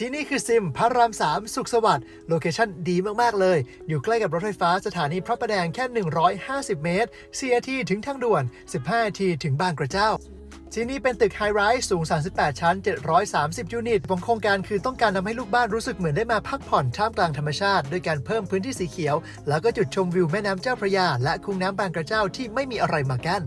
ที่นี่คือซิมพระราม3สุขสวัสดิ์โลเคชั่นดีมาก ๆ เลย อยู่ใกล้กับรถไฟฟ้าสถานีพระประแดงแค่ 150 เมตร4ทีถึงทางด่วน 15ทีถึงบางกระเจ้า ที่นี่เป็นตึกไฮไรส์สูง 38 ชั้น 730 ยูนิตของโครงการคือต้องการทำให้ลูกบ้านรู้สึกเหมือนได้มาพักผ่อนท่ามกลางธรรมชาติ ด้วยการเพิ่มพื้นที่สีเขียว แล้วก็จุดชมวิวแม่น้ำเจ้าพระยา และคุ้งน้ำบางกระเจ้าที่ไม่มีอะไรมากั้น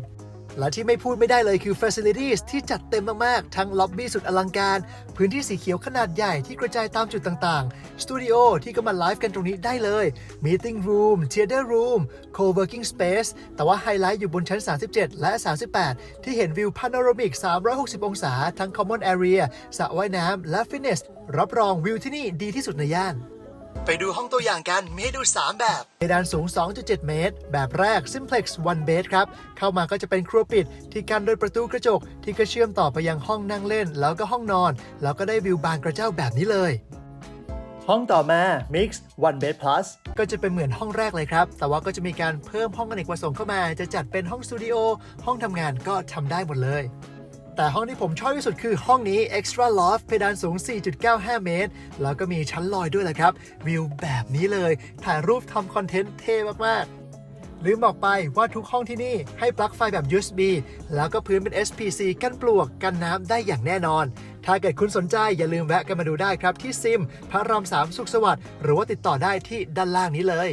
และที่ไม่พูดไม่ได้เลยคือ Facilities ที่จัดเต็มมากๆ ทั้งล็อบบี้สุดอลังการ พื้นที่สีเขียวขนาดใหญ่ที่กระจายตามจุดต่างๆ สตูดิโอที่ก็มาไลฟ์กันตรงนี้ได้เลย Meeting Room Theater Room Co-working Space แต่ว่าไฮไลท์อยู่บนชั้น 37 และ 38 ที่เห็นวิวพาโนรามิก 360 องศา ทั้ง Common Area สระว่ายน้ำและ Fitness รับรองวิวที่นี่ดีที่สุดในย่าน ไปดูห้องตัวอย่างกันมีให้ดู 3 แบบเพดานสูง 2.7 เมตร แบบแรก Simplex One Bed ครับ เข้ามาก็จะเป็นครัวปิด ที่กันด้วยประตูกระจก ที่ก็เชื่อมต่อไปยังห้องนั่งเล่น แล้วก็ห้องนอน แล้วก็ได้วิวบานกระเจ้าแบบนี้เลย ห้องต่อมา Mix One Bed Plus ก็จะเป็นเหมือนห้องแรกเลยครับ แต่ว่าก็จะมีการเพิ่มห้องอเนกประสงค์เข้ามา จะจัดเป็นห้องสตูดิโอห้องทำงานก็ทำได้หมดเลย แต่ห้องที่ผมชอบที่สุดคือห้องนี้ Extra Loft เพดานสูง 4.95 เมตร แล้วก็มีชั้นลอยด้วยแหละครับ วิวแบบนี้เลย ถ่ายรูปทำคอนเทนต์เท่มากๆลืมบอกไปว่าทุกห้องที่นี่ให้ปลั๊กไฟแบบ USB แล้วก็พื้นเป็น SPC กันปลวกกันน้ำได้อย่างแน่นอน ถ้าเกิดคุณสนใจอย่าลืมแวะกันมาดูได้ครับที่ซิม พระราม3สุขสวัสดิ์หรือว่าติดต่อได้ที่ด้านล่างนี้เลย